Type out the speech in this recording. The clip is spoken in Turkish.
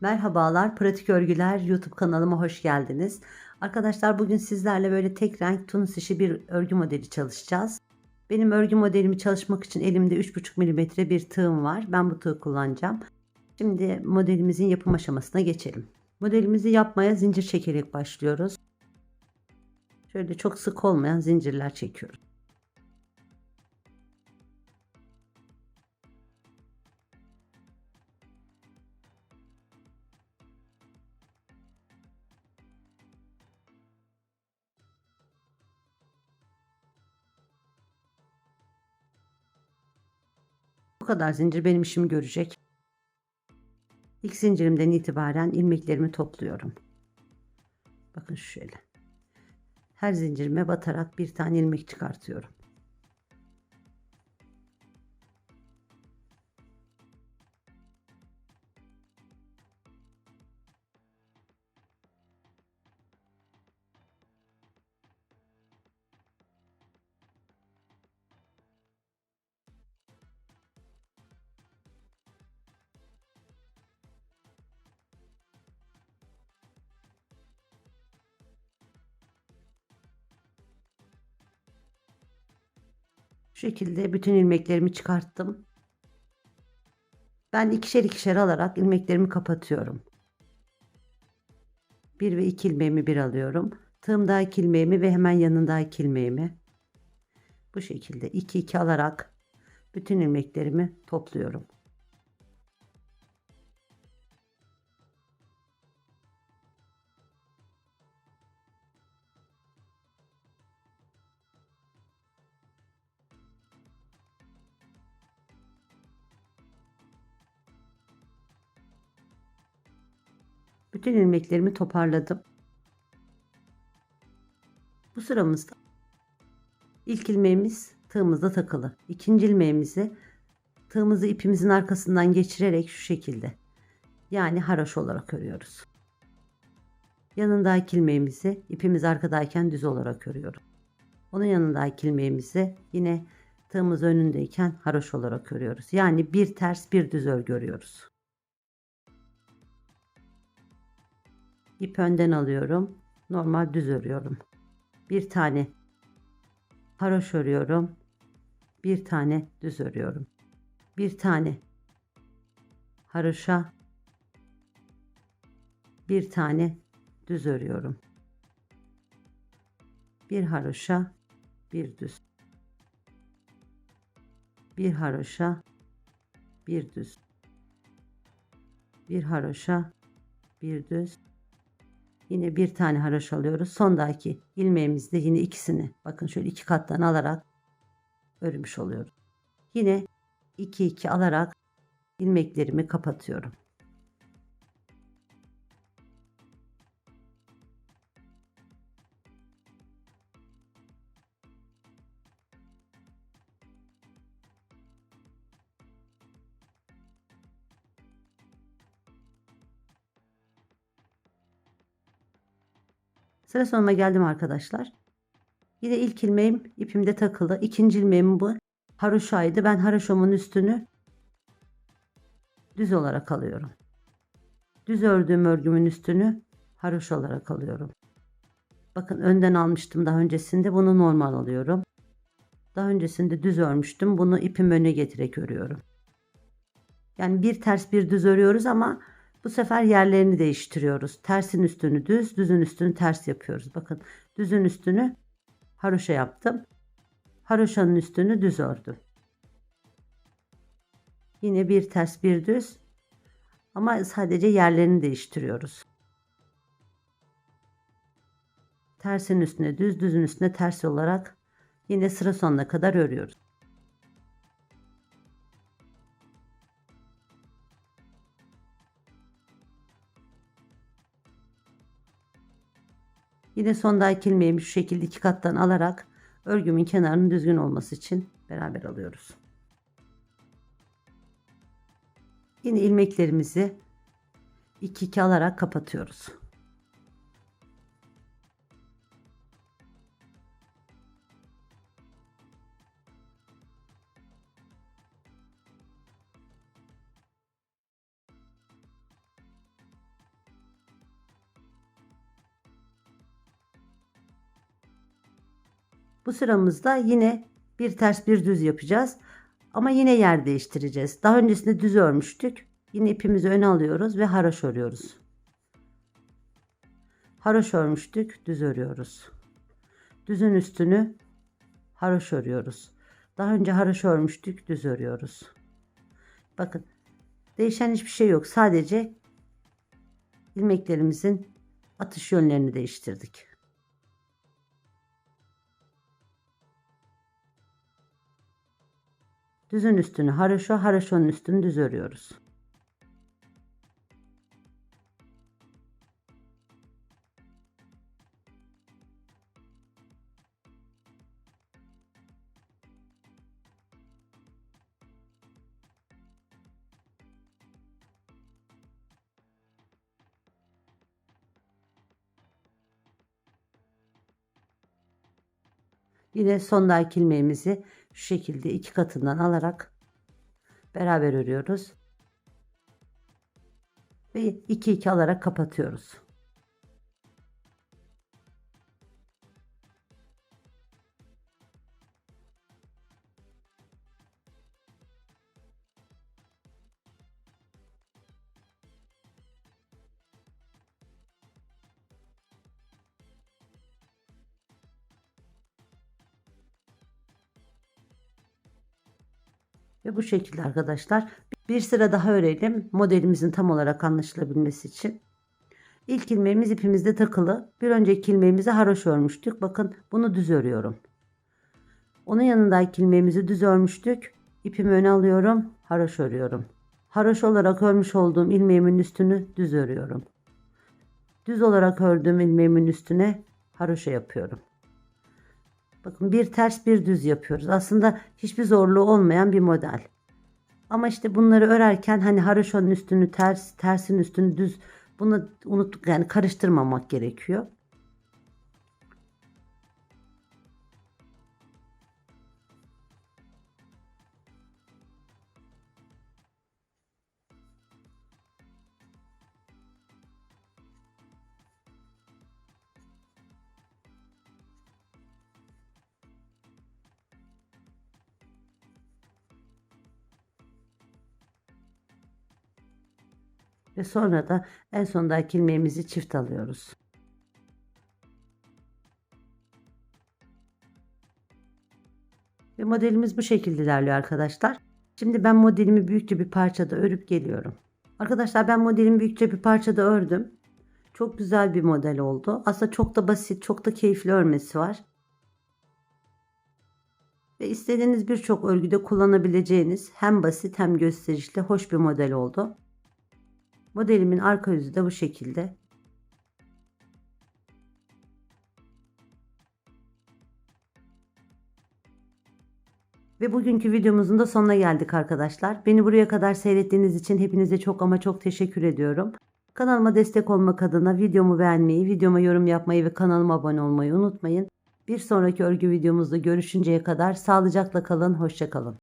Merhabalar, Pratik Örgüler YouTube kanalıma hoş geldiniz. Arkadaşlar bugün sizlerle böyle tek renk tunus işi bir örgü modeli çalışacağız. Benim örgü modelimi çalışmak için elimde 3,5 mm bir tığım var. Ben bu tığı kullanacağım. Şimdi modelimizin yapım aşamasına geçelim. Modelimizi yapmaya zincir çekerek başlıyoruz. Şöyle çok sık olmayan zincirler çekiyoruz. Kadar zincir benim işimi görecek. İlk zincirimden itibaren ilmeklerimi topluyorum. Bakın şöyle. Her zincirime batarak bir tane ilmek çıkartıyorum. Şu şekilde bütün ilmeklerimi çıkarttım. Ben ikişer ikişer alarak ilmeklerimi kapatıyorum. Bir ve iki ilmeğimi bir alıyorum. Tığımdaki ilmeğimi ve hemen yanındaki ilmeğimi. Bu şekilde iki iki alarak bütün ilmeklerimi topluyorum. Bütün ilmeklerimi toparladım. Bu sıramızda ilk ilmeğimiz tığımızda takılı. İkinci ilmeğimizi tığımızı ipimizin arkasından geçirerek şu şekilde yani haraş olarak örüyoruz. Yanındaki ilmeğimizi ipimiz arkadayken düz olarak örüyoruz. Onun yanındaki ilmeğimizi yine tığımız önündeyken haroş olarak örüyoruz. Yani bir ters bir düz örgü örüyoruz. İp önden alıyorum. Normal düz örüyorum. Bir tane haroş örüyorum. Bir tane düz örüyorum. Bir tane haroşa bir tane düz örüyorum. Bir haroşa bir düz. Bir haroşa bir düz. Bir haroşa bir düz Yine bir tane haraş alıyoruz. Sondaki ilmeğimizde yine ikisini bakın şöyle iki kattan alarak örmüş oluyoruz. Yine 2 2 alarak ilmeklerimi kapatıyorum. Sıra sonuna geldim arkadaşlar. Yine ilk ilmeğim ipimde takılı. İkinci ilmeğim bu. Haroşaydı. Ben haroşamın üstünü düz olarak alıyorum. Düz ördüğüm örgümün üstünü haroş olarak alıyorum. Bakın önden almıştım daha öncesinde. Bunu normal alıyorum. Daha öncesinde düz örmüştüm. Bunu ipim öne getirerek örüyorum. Yani bir ters bir düz örüyoruz ama bu sefer yerlerini değiştiriyoruz. Tersin üstünü düz, düzün üstünü ters yapıyoruz. Bakın düzün üstünü haroşa yaptım. Haroşanın üstünü düz ördüm. Yine bir ters bir düz. Ama sadece yerlerini değiştiriyoruz. Tersin üstüne düz, düzün üstüne ters olarak yine sıra sonuna kadar örüyoruz. Yine sondaki ilmeğimi şu şekilde iki kattan alarak örgümün kenarının düzgün olması için beraber alıyoruz. Yine ilmeklerimizi 2 2 alarak kapatıyoruz. Bu sıramızda yine bir ters bir düz yapacağız. Ama yine yer değiştireceğiz. Daha öncesinde düz örmüştük. Yine ipimizi öne alıyoruz ve haroş örüyoruz. Haroş örmüştük, düz örüyoruz. Düzün üstünü haroş örüyoruz. Daha önce haroş örmüştük, düz örüyoruz. Bakın değişen hiçbir şey yok. Sadece ilmeklerimizin atış yönlerini değiştirdik. Düzün üstünü haroşo, haroşonun üstünü düz örüyoruz. Yine sondaki ilmeğimizi şu şekilde iki katından alarak beraber örüyoruz. Ve iki iki alarak kapatıyoruz. Ve bu şekilde arkadaşlar bir sıra daha örelim modelimizin tam olarak anlaşılabilmesi için. İlk ilmeğimiz ipimizde takılı. Bir önceki ilmeğimizi haroş örmüştük. Bakın bunu düz örüyorum. Onun yanındaki ilmeğimizi düz örmüştük. İpimi öne alıyorum. Haroş örüyorum. Haroş olarak örmüş olduğum ilmeğimin üstünü düz örüyorum. Düz olarak ördüğüm ilmeğimin üstüne haroşa yapıyorum. Bakın bir ters bir düz yapıyoruz. Aslında hiçbir zorluğu olmayan bir model. Ama işte bunları örerken hani haroşanın üstünü ters, tersin üstünü düz bunu unuttuk yani karıştırmamak gerekiyor. Ve sonra da en sondaki ilmeğimizi çift alıyoruz. Ve modelimiz bu şekilde ilerliyor arkadaşlar. Şimdi ben modelimi büyükçe bir parçada örüp geliyorum. Arkadaşlar ben modelimi büyükçe bir parçada ördüm. Çok güzel bir model oldu. Aslında çok da basit, çok da keyifli örmesi var. Ve istediğiniz birçok örgüde kullanabileceğiniz hem basit hem gösterişli hoş bir model oldu. Modelimin arka yüzü de bu şekilde. Ve bugünkü videomuzun da sonuna geldik arkadaşlar. Beni buraya kadar seyrettiğiniz için hepinize çok ama çok teşekkür ediyorum. Kanalıma destek olmak adına videomu beğenmeyi, videoma yorum yapmayı ve kanalıma abone olmayı unutmayın. Bir sonraki örgü videomuzda görüşünceye kadar sağlıcakla kalın, hoşçakalın.